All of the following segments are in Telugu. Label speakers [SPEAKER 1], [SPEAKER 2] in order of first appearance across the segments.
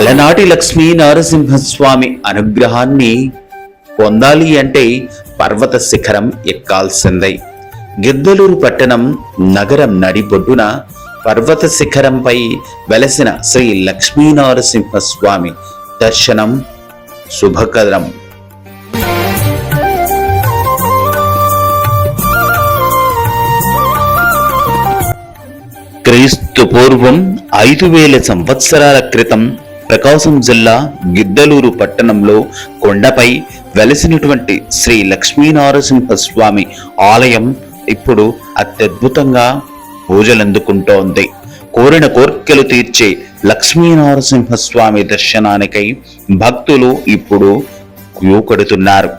[SPEAKER 1] అలనాటి లక్ష్మీ నరసింహస్వామి అనుగ్రహాన్ని పొందాలి అంటే పర్వత శిఖరం ఎక్కాల్సిందే. గిద్దలూరు పట్టణం నగరం నడిబొడ్డున పర్వత శిఖరంపై వెలసిన శ్రీ లక్ష్మీనరసింహస్వామి దర్శనం శుభకరం. క్రీస్తు పూర్వం ఐదు వేల సంవత్సరాల క్రితం ప్రకాశం జిల్లా గిద్దలూరు పట్టణంలో కొండపై వెలసినటువంటి శ్రీ లక్ష్మీనరసింహ స్వామి ఆలయం ఇప్పుడు అత్యద్భుతంగా పూజలందుకుంటోంది. కోరిన కోర్కెలు తీర్చే లక్ష్మీనరసింహ స్వామి దర్శనానికై భక్తులు ఇప్పుడు క్యూ కడుతున్నారు.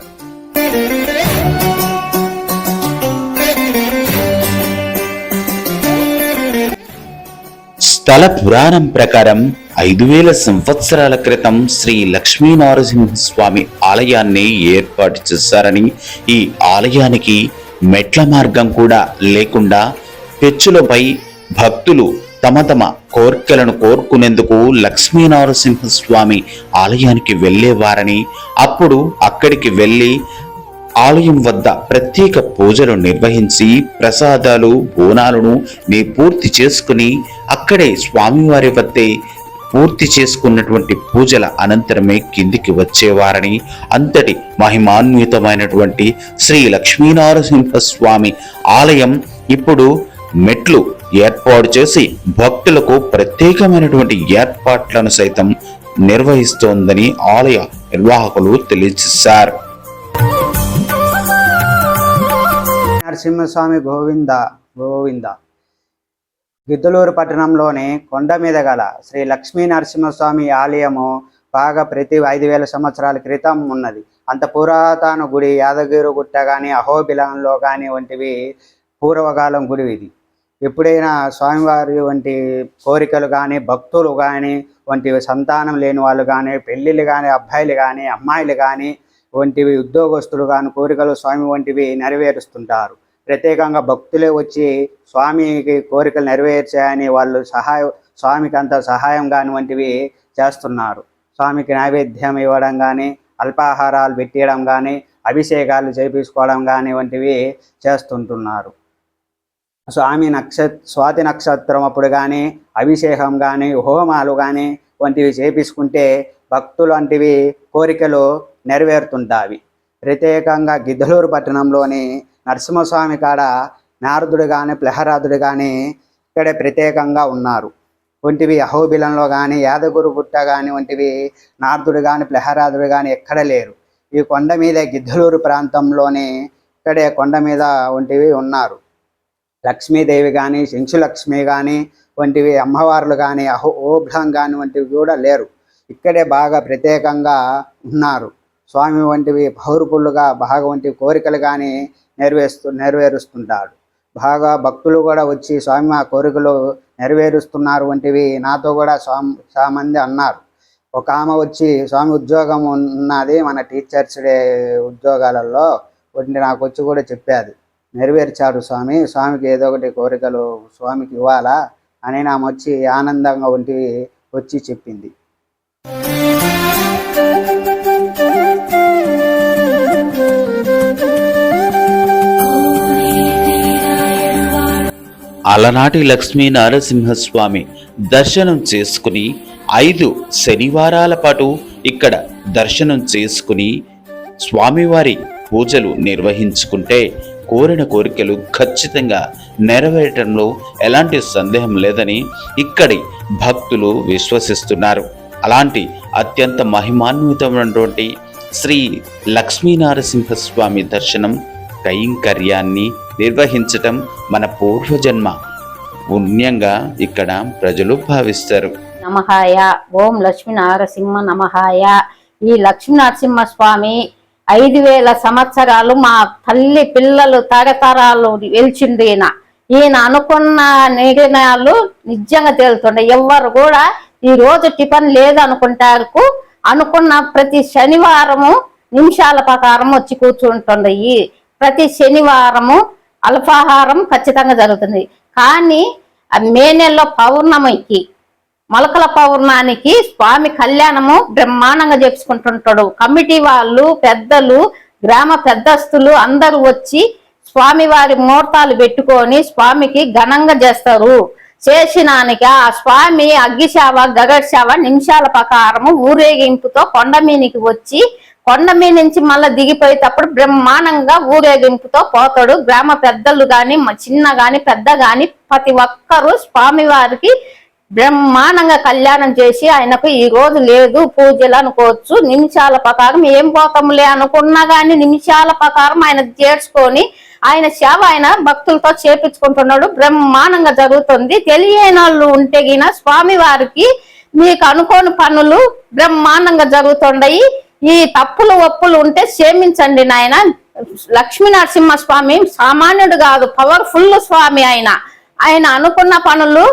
[SPEAKER 1] స్థల పురాణం ప్రకారం ఐదు వేల సంవత్సరాల క్రితం శ్రీ లక్ష్మీనరసింహస్వామి ఆలయాన్ని ఏర్పాటు చేశారని ఈ ఆలయానికి మెట్ల మార్గం కూడా లేకుండా పెచ్చులపై భక్తులు తమ తమ కోర్కెలను కోరుకునేందుకు లక్ష్మీనరసింహస్వామి ఆలయానికి వెళ్ళేవారని అప్పుడు అక్కడికి వెళ్ళి ఆలయం వద్ద ప్రత్యేక పూజలు నిర్వహించి ప్రసాదాలు బోనాలను నీ పూర్తి చేసుకుని అక్కడే స్వామివారి వద్దే పూర్తి చేసుకున్నటువంటి పూజల అనంతరమే కిందికి వచ్చేవారని అంతటి మహిమాన్వితమైనటువంటి శ్రీ లక్ష్మీనారసింహస్వామి ఆలయం ఇప్పుడు మెట్లు ఏర్పాటు చేసి భక్తులకు ప్రత్యేకమైనటువంటి ఏర్పాట్లను సైతం నిర్వహిస్తోందని ఆలయ నిర్వాహకులు తెలియజేశారు.
[SPEAKER 2] నరసింహస్వామి గోవింద గోవింద. గిద్దలూరు పట్టణంలోని కొండ మీద గల శ్రీ లక్ష్మీ నరసింహస్వామి ఆలయము బాగా ప్రతి ఐదు వేల సంవత్సరాల క్రితం ఉన్నది. అంత పురాతన గుడి యాదగిరి గుట్ట కానీ అహోబిలంలో కానీ వంటివి పూర్వకాలం గుడి ఇది. ఎప్పుడైనా స్వామివారి వంటి కోరికలు కానీ భక్తులు కానీ వంటి సంతానం లేని వాళ్ళు కానీ పెళ్ళిళ్ళు కానీ అబ్బాయిలు కానీ అమ్మాయిలు కానీ వంటివి ఉద్యోగస్తులు కానీ కోరికలు స్వామి వంటివి నెరవేరుస్తుంటారు. ప్రత్యేకంగా భక్తులే వచ్చి స్వామికి కోరికలు నెరవేర్చాయని వాళ్ళు సహాయ స్వామికి అంత సహాయం కాని వంటివి చేస్తున్నారు. స్వామికి నైవేద్యం ఇవ్వడం కానీ అల్పాహారాలు పెట్టడం కానీ అభిషేకాలు చేపించుకోవడం కానీ వంటివి చేస్తుంటున్నారు. స్వామి నక్షత్ర స్వాతి నక్షత్రం అప్పుడు కానీ అభిషేకం కానీ హోమాలు కానీ వంటివి చేపించుకుంటే భక్తులు వంటివి కోరికలు నెరవేరుతుంటావి. ప్రత్యేకంగా గిద్దలూరు పట్టణంలోని నరసింహస్వామి కాడ నారదుడు కానీ ప్లహరాదుడు కానీ ఇక్కడే ప్రత్యేకంగా ఉన్నారు. వంటివి అహోబిలంలో కానీ యాదగురు గుట్ట కానీ వంటివి నారదుడు కానీ ప్లహరాదుడు కానీ ఎక్కడ లేరు. ఈ కొండ మీద గిద్దలూరు ప్రాంతంలోని ఇక్కడే కొండ మీద వంటివి ఉన్నారు. లక్ష్మీదేవి కానీ శంశులక్ష్మి కానీ వంటివి అమ్మవార్లు కానీ అహో ఓభ్లం కానీ వంటివి కూడా లేరు. ఇక్కడే బాగా ప్రత్యేకంగా ఉన్నారు. స్వామి వంటివి పౌరుకులుగా బాగా వంటి కోరికలు కానీ నెరవేరుస్తూ నెరవేరుస్తుంటాడు. బాగా భక్తులు కూడా వచ్చి స్వామి మా కోరికలు నెరవేరుస్తున్నారు వంటివి నాతో కూడా స్వామి చాలామంది అన్నారు. ఒక ఆమె వచ్చి స్వామి ఉద్యోగం ఉన్నది మన టీచర్స్ డే ఉద్యోగాలలో వంటి నాకు వచ్చి కూడా చెప్పాది. నెరవేర్చాడు స్వామి స్వామికి ఏదో ఒకటి కోరికలు స్వామికి ఇవ్వాలా అని ఆమె వచ్చి ఆనందంగా వంటివి వచ్చి చెప్పింది.
[SPEAKER 1] అలనాటి లక్ష్మీ నరసింహస్వామి దర్శనం చేసుకుని ఐదు శనివారాల పాటు ఇక్కడ దర్శనం చేసుకుని స్వామివారి పూజలు నిర్వహించుకుంటే కోరిన కోరికలు ఖచ్చితంగా నెరవేరటంలో ఎలాంటి సందేహం లేదని ఇక్కడి భక్తులు విశ్వసిస్తున్నారు. అలాంటి అత్యంత మహిమాన్వితమైనటువంటి శ్రీ లక్ష్మీనరసింహస్వామి దర్శనం కైంకర్యాన్ని నిర్వహించటం మన పూర్వజన్మ. పుణ్యంగా ఇక్కడ ప్రజలు భావిస్తారు.
[SPEAKER 3] నమహాయ ఓం లక్ష్మీ నరసింహ నమహాయ ఈ లక్ష్మీ నరసింహ స్వామి ఐదు వేల సంవత్సరాలు మా తల్లి పిల్లలు తరతరాలు వెలిచింది ఈయన. ఈయన అనుకున్న నిర్ణయాలు నిజంగా తేలుతుండే. ఎవ్వరు కూడా ఈ రోజు టిఫిన్ లేదనుకుంటారు అనుకున్న ప్రతి శనివారము నిమిషాల ప్రకారం వచ్చి కూర్చుంటుండే. ఈ ప్రతి శనివారము అల్పాహారం ఖచ్చితంగా జరుగుతుంది. కానీ ఆ మే నెలలో పౌర్ణమికి మొలకల పౌర్ణానికి స్వామి కళ్యాణము బ్రహ్మాండంగా చేసుకుంటుంటాడు కమిటీ వాళ్ళు పెద్దలు గ్రామ పెద్దస్తులు అందరూ వచ్చి స్వామి వారి ముహూర్తాలు పెట్టుకొని స్వామికి ఘనంగా చేస్తారు. చేసినానికి ఆ స్వామి అగ్గిశావ గగడ్శావ నిమిషాల ప్రకారము ఊరేగింపుతో కొండమీనికి వచ్చి కొండ మీద నుంచి మళ్ళీ దిగిపోయేటప్పుడు బ్రహ్మాండంగా ఊరేగింపుతో పోతాడు. గ్రామ పెద్దలు గాని చిన్న గాని పెద్ద గాని ప్రతి ఒక్కరూ స్వామి వారికి బ్రహ్మాండంగా కళ్యాణం చేసి ఆయనకు ఈ రోజు లేదు పూజలు అనుకోవచ్చు. నిమిషాల ప్రకారం ఏం పోతాములే అనుకున్నా గాని నిమిషాల ప్రకారం ఆయన చేర్చుకొని ఆయన సేవ ఆయన భక్తులతో చేపించుకుంటున్నాడు. బ్రహ్మాండంగా జరుగుతుంది. తెలియని వాళ్ళు ఉంటే గిన స్వామి వారికి మీకు అనుకోని పనులు బ్రహ్మాండంగా జరుగుతుండయి. ఈ తప్పులు ఒప్పులు ఉంటే క్షమించండి నాయన. లక్ష్మీ నరసింహ స్వామి సామాన్యుడు కాదు పవర్ఫుల్ స్వామి ఆయన. ఆయన అనుకున్న పనులు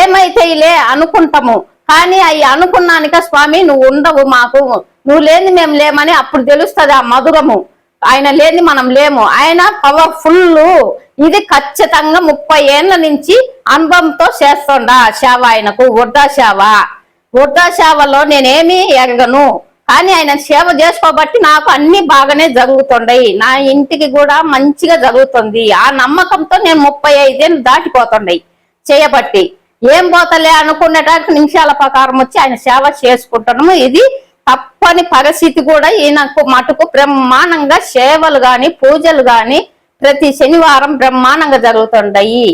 [SPEAKER 3] ఏమైతే లే అనుకుంటాము. కానీ అవి అనుకున్నానిక స్వామి నువ్వు ఉండవు మాకు. నువ్వు లేని మేము లేమని అప్పుడు తెలుస్తుంది ఆ మధురము. ఆయన లేని మనం లేము. ఆయన పవర్ఫుల్ ఇది ఖచ్చితంగా ముప్పై ఏళ్ళ నుంచి అనుభవంతో చేస్తుండ సేవ ఆయనకు. వృద్ధా సేవ వృద్ధా సేవలో నేనేమి ఎరగను. కానీ ఆయన సేవ చేసుకోబట్టి నాకు అన్ని బాగానే జరుగుతుండయి. నా ఇంటికి కూడా మంచిగా జరుగుతుంది. ఆ నమ్మకంతో నేను ముప్పై ఐదేళ్ళు దాటిపోతుండయి చేయబట్టి. ఏం పోతలే అనుకునేటానికి నిమిషాల ప్రకారం వచ్చి ఆయన సేవ చేసుకుంటున్నాము. ఇది తప్పని పరిస్థితి కూడా ఈయనకు మటుకు బ్రహ్మాండంగా సేవలు గాని పూజలు గాని ప్రతి శనివారం బ్రహ్మాండంగా జరుగుతుండయి.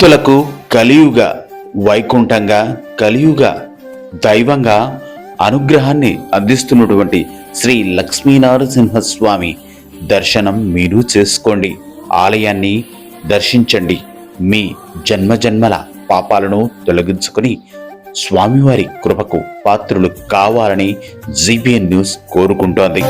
[SPEAKER 1] భక్తులకు కలియుగ వైకుంఠంగా కలియుగ దైవంగా అనుగ్రహాన్ని అందిస్తున్నటువంటి శ్రీ లక్ష్మీనరసింహస్వామి దర్శనం మీరు చేసుకోండి. ఆలయాన్ని దర్శించండి. మీ జన్మజన్మల పాపాలను తొలగించుకొని స్వామివారి కృపకు పాత్రులు కావాలని జీబీఎన్ న్యూస్ కోరుకుంటోంది.